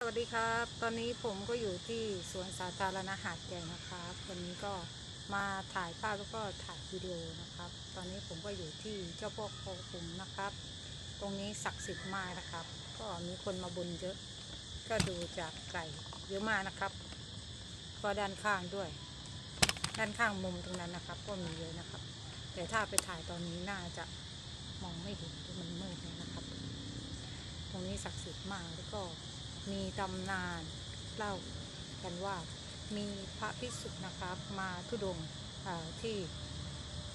สวัสดีครับ ตอนนี้ผมก็อยู่ที่สวนสาธารณะหาดใหญ่นะครับ วันนี้ก็มาถ่ายภาพแล้วก็ถ่ายวิดีโอนะครับ ตอนนี้ผมก็อยู่ที่เจ้าพ่อโคขุมนะครับ ตรงนี้ศักดิ์สิทธิ์มากนะครับ ก็มีคนมาบนเยอะ ก็ดูจากไก่เยอะมากนะครับ ก็ด้านข้างด้วย ด้านข้างมุมตรงนั้นนะครับ ก็มีเยอะนะครับ แต่ถ้าไปถ่ายตอนนี้น่าจะมองไม่เห็นเพราะมันมืดเลยนะครับ ตรงนี้ศักดิ์สิทธิ์มากแล้วก็ มีตำนานเล่ากันว่ามีพระภิกษุนะครับมาทุดงที่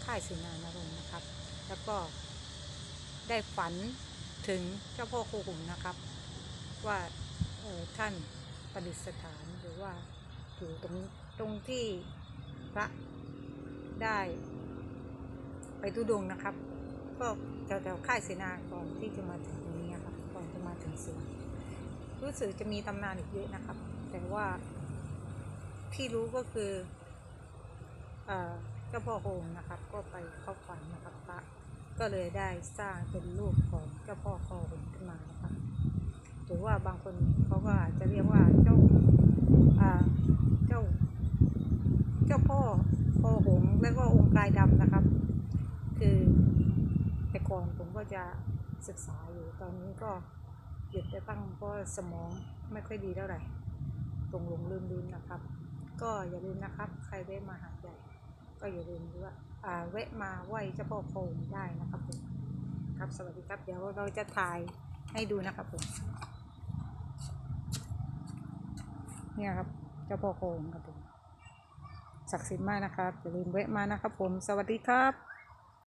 ค่ายเสนานรงนะครับ แล้วก็ได้ฝันถึงเจ้าพ่อคูหุ่มนะครับ ว่าท่านประดิษฐานหรือว่าอยู่ตรงตรงที่พระได้ไปทุดงนะครับ ก็แถวๆค่ายเสนาก่อนที่จะมาถึงตรงนี้ครับก่อนจะมาถึงสวน รู้สึกจะมีตำนานอีกเยอะนะครับ แต่ว่าที่รู้ก็คือเจ้าพ่อโฮงนะครับ ก็ไปเข้าฝันนะครับพระก็เลยได้สร้างเป็นรูปของเจ้าพ่อโฮงขึ้นมานะครับหรือว่าบางคนเขาก็อาจจะเรียกว่าเจ้าเจ้า เจ้าพ่อพ่อหงแล้วก็องค์กายดำนะครับ คือแต่ก่อนผมก็จะศึกษาอยู่ตอนนี้ก็ หยุดไปบ้างเพราะสมองไม่ค่อยดีเท่าไหร่ตรงลงลืมลืมนะครับ ก็อย่าลืมนะครับ ใครได้มาหาใหญ่ก็อย่าลืมว่าอ่าแวะมาไหว้เจ้าพ่อโคงได้นะครับผมครับสวัสดีครับ เดี๋ยวเราจะถ่ายให้ดูนะครับผมเนี่ยครับเจ้าพ่อโคงครับผมศักดิ์สิทธิ์มากนะครับอย่าลืมแวะมานะครับผม สวัสดีครับ